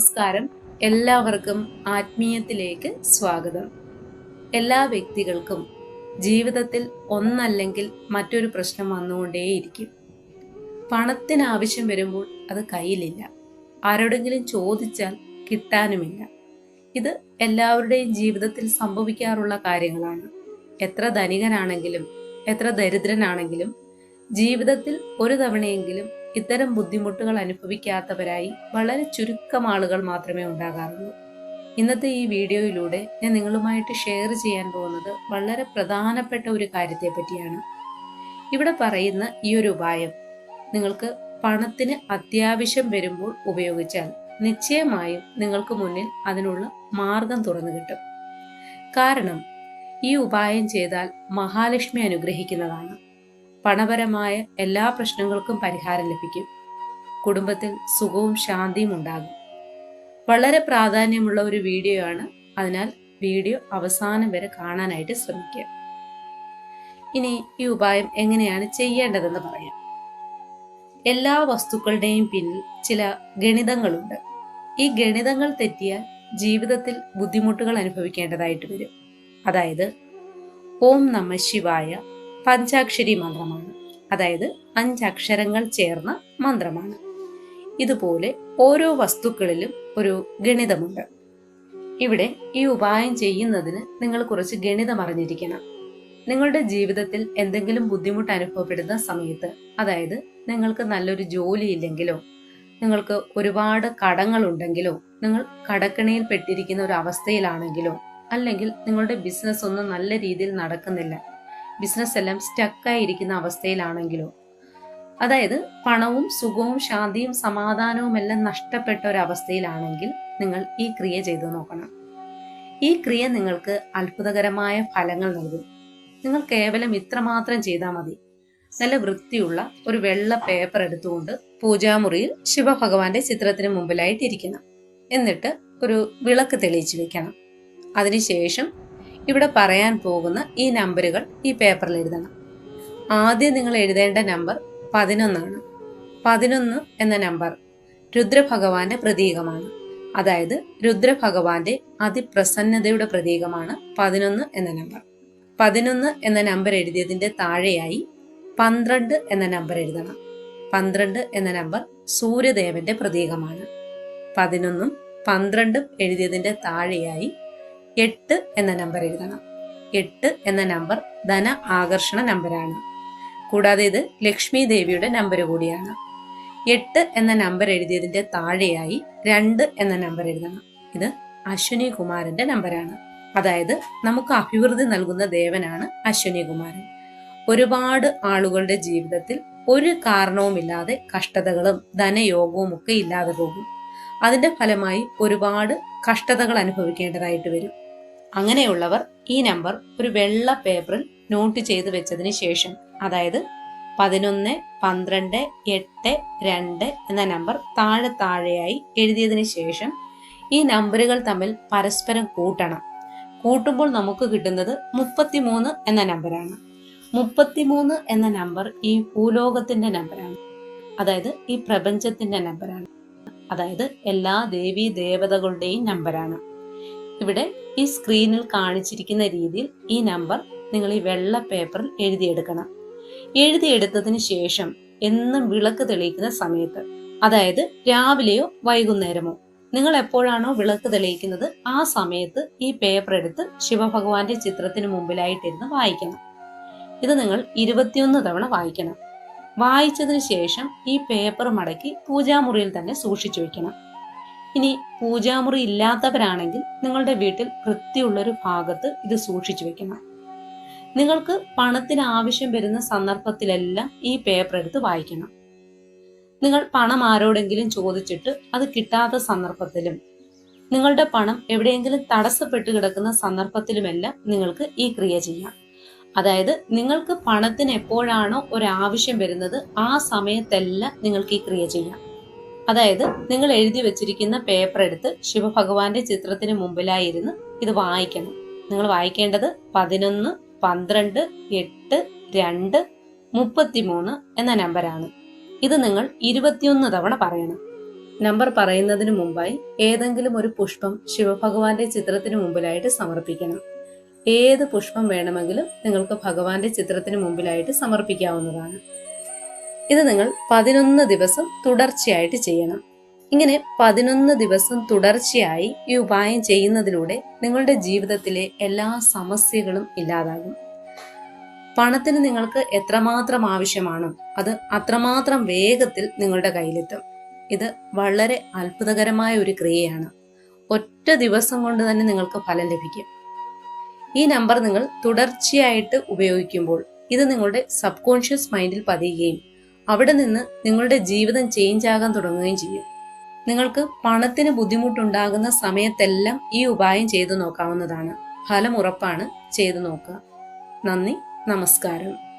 നമസ്കാരം. എല്ലാവർക്കും ആത്മീയത്തിലേക്ക് സ്വാഗതം. എല്ലാ വ്യക്തികൾക്കും ജീവിതത്തിൽ ഒന്നല്ലെങ്കിൽ മറ്റൊരു പ്രശ്നം വന്നുകൊണ്ടേയിരിക്കും. പണത്തിന് ആവശ്യം വരുമ്പോൾ അത് കയ്യിലില്ല. ആരോടെങ്കിലും ചോദിച്ചാൽ കിട്ടാനുമില്ല. ഇത് എല്ലാവരുടെയും ജീവിതത്തിൽ സംഭവിക്കാറുള്ള കാര്യങ്ങളാണ്. എത്ര ധനികനാണെങ്കിലും എത്ര ദരിദ്രനാണെങ്കിലും ജീവിതത്തിൽ ഒരു തവണയെങ്കിലും ഇത്തരം ബുദ്ധിമുട്ടുകൾ അനുഭവിക്കാത്തവരായി വളരെ ചുരുക്കം ആളുകൾ മാത്രമേ ഉണ്ടാകാറുള്ളൂ. ഇന്നത്തെ ഈ വീഡിയോയിലൂടെ ഞാൻ നിങ്ങളുമായിട്ട് ഷെയർ ചെയ്യാൻ പോകുന്നത് വളരെ പ്രധാനപ്പെട്ട ഒരു കാര്യത്തെ പറ്റിയാണ് ഇവിടെ പറയുന്ന ഈ ഒരു ഉപായം നിങ്ങൾക്ക് പണത്തിന് അത്യാവശ്യം വരുമ്പോൾ ഉപയോഗിച്ചാൽ നിശ്ചയമായും നിങ്ങൾക്ക് മുന്നിൽ അതിനുള്ള മാർഗം തുറന്നു കിട്ടും. കാരണം ഈ ഉപായം ചെയ്താൽ മഹാലക്ഷ്മി അനുഗ്രഹിക്കുന്നതാണ്. പണപരമായ എല്ലാ പ്രശ്നങ്ങൾക്കും പരിഹാരം ലഭിക്കും. കുടുംബത്തിൽ സുഖവും ശാന്തിയും ഉണ്ടാകും. വളരെ പ്രാധാന്യമുള്ള ഒരു വീഡിയോ ആണ് അതിനാൽ വീഡിയോ അവസാനം വരെ കാണാനായിട്ട് ശ്രമിക്കുക. ഇനി ഈ ഉപായം എങ്ങനെയാണ് ചെയ്യേണ്ടതെന്ന് പറയാം. എല്ലാ വസ്തുക്കളുടെയും പിന്നിൽ ചില ഗണിതങ്ങളുണ്ട്. ഈ ഗണിതങ്ങൾ തെറ്റിയാൽ ജീവിതത്തിൽ ബുദ്ധിമുട്ടുകൾ അനുഭവിക്കേണ്ടതായിട്ട് വരും. അതായത് ഓം നമ ശിവായ പഞ്ചാക്ഷരി മന്ത്രമാണ്. അതായത് അഞ്ചക്ഷരങ്ങൾ ചേർന്ന മന്ത്രമാണ്. ഇതുപോലെ ഓരോ വസ്തുക്കളിലും ഒരു ഗണിതമുണ്ട്. ഇവിടെ ഈ ഉപായം ചെയ്യുന്നതിന് നിങ്ങൾ കുറച്ച് ഗണിതം അറിഞ്ഞിരിക്കണം. നിങ്ങളുടെ ജീവിതത്തിൽ എന്തെങ്കിലും ബുദ്ധിമുട്ട് അനുഭവപ്പെടുന്ന സമയത്ത് അതായത് നിങ്ങൾക്ക് നല്ലൊരു ജോലി ഇല്ലെങ്കിലോ നിങ്ങൾക്ക് ഒരുപാട് കടങ്ങൾ ഉണ്ടെങ്കിലോ നിങ്ങൾ കടക്കിണിയിൽ പെട്ടിരിക്കുന്ന ഒരു അവസ്ഥയിലാണെങ്കിലോ അല്ലെങ്കിൽ നിങ്ങളുടെ ബിസിനസ് ഒന്നും നല്ല രീതിയിൽ നടക്കുന്നില്ല ബിസിനസ് എല്ലാം സ്റ്റക്കായിരിക്കുന്ന അവസ്ഥയിലാണെങ്കിലോ? അതായത് പണവും സുഖവും ശാന്തിയും സമാധാനവും എല്ലാം നഷ്ടപ്പെട്ട ഒരവസ്ഥയിലാണെങ്കിൽ നിങ്ങൾ ഈ ക്രിയ ചെയ്തു നോക്കണം. ഈ ക്രിയ നിങ്ങൾക്ക് അത്ഭുതകരമായ ഫലങ്ങൾ നൽകും. നിങ്ങൾ കേവലം ഇത്രമാത്രം ചെയ്താൽ മതി. നല്ല വൃത്തിയുള്ള ഒരു വെള്ള പേപ്പർ എടുത്തുകൊണ്ട് പൂജാമുറിയിൽ ശിവഭഗവാന്റെ ചിത്രത്തിന് മുമ്പിലായിട്ട് ഇരിക്കണം എന്നിട്ട് ഒരു വിളക്ക് തെളിയിച്ചു വെക്കണം. അതിനുശേഷം ഇവിടെ പറയാൻ പോകുന്ന ഈ നമ്പറുകൾ ഈ പേപ്പറിൽ എഴുതണം. ആദ്യം നിങ്ങൾ എഴുതേണ്ട നമ്പർ പതിനൊന്നാണ്. പതിനൊന്ന് എന്ന നമ്പർ രുദ്രഭഗവാന്റെ പ്രതീകമാണ്. അതായത് രുദ്രഭഗവാന്റെ അതിപ്രസന്നതയുടെ പ്രതീകമാണ് പതിനൊന്ന് എന്ന നമ്പർ. പതിനൊന്ന് എന്ന നമ്പർ എഴുതിയതിന്റെ താഴെയായി പന്ത്രണ്ട് എന്ന നമ്പർ എഴുതണം. പന്ത്രണ്ട് എന്ന നമ്പർ സൂര്യദേവന്റെ പ്രതീകമാണ്. പതിനൊന്നും പന്ത്രണ്ടും എഴുതിയതിന്റെ താഴെയായി എട്ട് എന്ന നമ്പർ എഴുതണം. എട്ട് എന്ന നമ്പർ ധന ആകർഷണ നമ്പറാണ് കൂടാതെ ഇത് ലക്ഷ്മി ദേവിയുടെ നമ്പർ കൂടിയാണ്. എട്ട് എന്ന നമ്പർ എഴുതിയതിന്റെ താഴെയായി രണ്ട് എന്ന നമ്പർ എഴുതണം. ഇത് അശ്വിനി കുമാരന്റെ നമ്പറാണ് അതായത് നമുക്ക് അഭിവൃദ്ധി നൽകുന്ന ദേവനാണ് അശ്വിനി കുമാരൻ. ഒരുപാട് ആളുകളുടെ ജീവിതത്തിൽ ഒരു കാരണവുമില്ലാതെ കഷ്ടതകളും ധനയോഗവും ഒക്കെ ഇല്ലാതെ പോകും. അതിന്റെ ഫലമായി ഒരുപാട് കഷ്ടതകൾ അനുഭവിക്കേണ്ടതായിട്ട് വരും. അങ്ങനെയുള്ളവർ ഈ നമ്പർ ഒരു വെള്ള പേപ്പറിൽ നോട്ട് ചെയ്ത് വെച്ചതിന് ശേഷം അതായത് പതിനൊന്ന് പന്ത്രണ്ട് എട്ട് രണ്ട് എന്ന നമ്പർ താഴെ താഴെയായി എഴുതിയതിന് ശേഷം ഈ നമ്പറുകൾ തമ്മിൽ പരസ്പരം കൂട്ടണം. കൂട്ടുമ്പോൾ നമുക്ക് കിട്ടുന്നത് മുപ്പത്തിമൂന്ന് എന്ന നമ്പറാണ്. മുപ്പത്തിമൂന്ന് എന്ന നമ്പർ ഈ ഭൂലോകത്തിന്റെ നമ്പറാണ്. അതായത് ഈ പ്രപഞ്ചത്തിന്റെ നമ്പറാണ്. അതായത് എല്ലാ ദേവീ ദേവതകളുടെയും നമ്പറാണ്. ഇവിടെ ഈ സ്ക്രീനിൽ കാണിച്ചിരിക്കുന്ന രീതിയിൽ ഈ നമ്പർ നിങ്ങൾ ഈ വെള്ള പേപ്പറിൽ എഴുതിയെടുക്കണം. എഴുതിയെടുത്തതിന് ശേഷം എന്നും വിളക്ക് തെളിയിക്കുന്ന സമയത്ത് അതായത് രാവിലെയോ വൈകുന്നേരമോ നിങ്ങൾ എപ്പോഴാണോ വിളക്ക് തെളിയിക്കുന്നത് ആ സമയത്ത് ഈ പേപ്പർ എടുത്ത് ശിവഭഗവാന്റെ ചിത്രത്തിന് മുമ്പിലായിട്ടിരുന്ന് വായിക്കണം. ഇത് നിങ്ങൾ ഇരുപത്തിയൊന്ന് തവണ വായിക്കണം. വായിച്ചതിന് ശേഷം ഈ പേപ്പർ മടക്കി പൂജാമുറിയിൽ തന്നെ സൂക്ഷിച്ചു വെക്കണം. ഇനി പൂജാമുറി ഇല്ലാത്തവരാണെങ്കിൽ നിങ്ങളുടെ വീട്ടിൽ വൃത്തിയുള്ളൊരു ഭാഗത്ത് ഇത് സൂക്ഷിച്ചു വെക്കണം. നിങ്ങൾക്ക് പണത്തിന് ആവശ്യം വരുന്ന സന്ദർഭത്തിലെല്ലാം ഈ പേപ്പർ എടുത്ത് വായിക്കണം. നിങ്ങൾ പണം ആരോടെങ്കിലും ചോദിച്ചിട്ട് അത് കിട്ടാത്ത സന്ദർഭത്തിലും നിങ്ങളുടെ പണം എവിടെയെങ്കിലും തടസ്സപ്പെട്ട് കിടക്കുന്ന സന്ദർഭത്തിലുമെല്ലാം നിങ്ങൾക്ക് ഈ ക്രിയ ചെയ്യാം. അതായത് നിങ്ങൾക്ക് പണത്തിന് എപ്പോഴാണോ ഒരാവശ്യം വരുന്നത് ആ സമയത്തെല്ലാം നിങ്ങൾക്ക് ഈ ക്രിയ ചെയ്യാം. അതായത് നിങ്ങൾ എഴുതി വെച്ചിരിക്കുന്ന പേപ്പർ എടുത്ത് ശിവഭഗവാന്റെ ചിത്രത്തിന് മുമ്പിലായിരുന്ന് ഇത് വായിക്കണം. നിങ്ങൾ വായിക്കേണ്ടത് പതിനൊന്ന് പന്ത്രണ്ട് എട്ട് രണ്ട് മുപ്പത്തിമൂന്ന് എന്ന നമ്പറാണ് ഇത് നിങ്ങൾ ഇരുപത്തിയൊന്ന് തവണ പറയണം. നമ്പർ പറയുന്നതിന് മുമ്പായി ഏതെങ്കിലും ഒരു പുഷ്പം ശിവഭഗവാന്റെ ചിത്രത്തിന് മുമ്പിലായിട്ട് സമർപ്പിക്കണം. ഏത് പുഷ്പം വേണമെങ്കിലും നിങ്ങൾക്ക് ഭഗവാന്റെ ചിത്രത്തിന് മുമ്പിലായിട്ട് സമർപ്പിക്കാവുന്നതാണ്. ഇത് നിങ്ങൾ പതിനൊന്ന് ദിവസം തുടർച്ചയായിട്ട് ചെയ്യണം. ഇങ്ങനെ പതിനൊന്ന് ദിവസം തുടർച്ചയായി ഈ ഉപായം ചെയ്യുന്നതിലൂടെ നിങ്ങളുടെ ജീവിതത്തിലെ എല്ലാ സമസ്യകളും ഇല്ലാതാകും. പണത്തിന് നിങ്ങൾക്ക് എത്രമാത്രം ആവശ്യമാണ് അത് അത്രമാത്രം വേഗത്തിൽ നിങ്ങളുടെ കയ്യിലെത്തും. ഇത് വളരെ അത്ഭുതകരമായ ഒരു ക്രിയയാണ്. ഒറ്റ ദിവസം കൊണ്ട് തന്നെ നിങ്ങൾക്ക് ഫലം ലഭിക്കും. ഈ നമ്പർ നിങ്ങൾ തുടർച്ചയായിട്ട് ഉപയോഗിക്കുമ്പോൾ ഇത് നിങ്ങളുടെ സബ് കോൺഷ്യസ് മൈൻഡിൽ പതിയുകയും അവിടെ നിന്ന് നിങ്ങളുടെ ജീവിതം ചേഞ്ച് ആകാൻ തുടങ്ങുകയും ചെയ്യും. നിങ്ങൾക്ക് പണത്തിന് ബുദ്ധിമുട്ടുണ്ടാകുന്ന സമയത്തെല്ലാം ഈ ഉപായം ചെയ്തു നോക്കാവുന്നതാണ്. ഫലം ഉറപ്പാണ് ചെയ്തു നോക്കുക. നന്ദി നമസ്കാരം.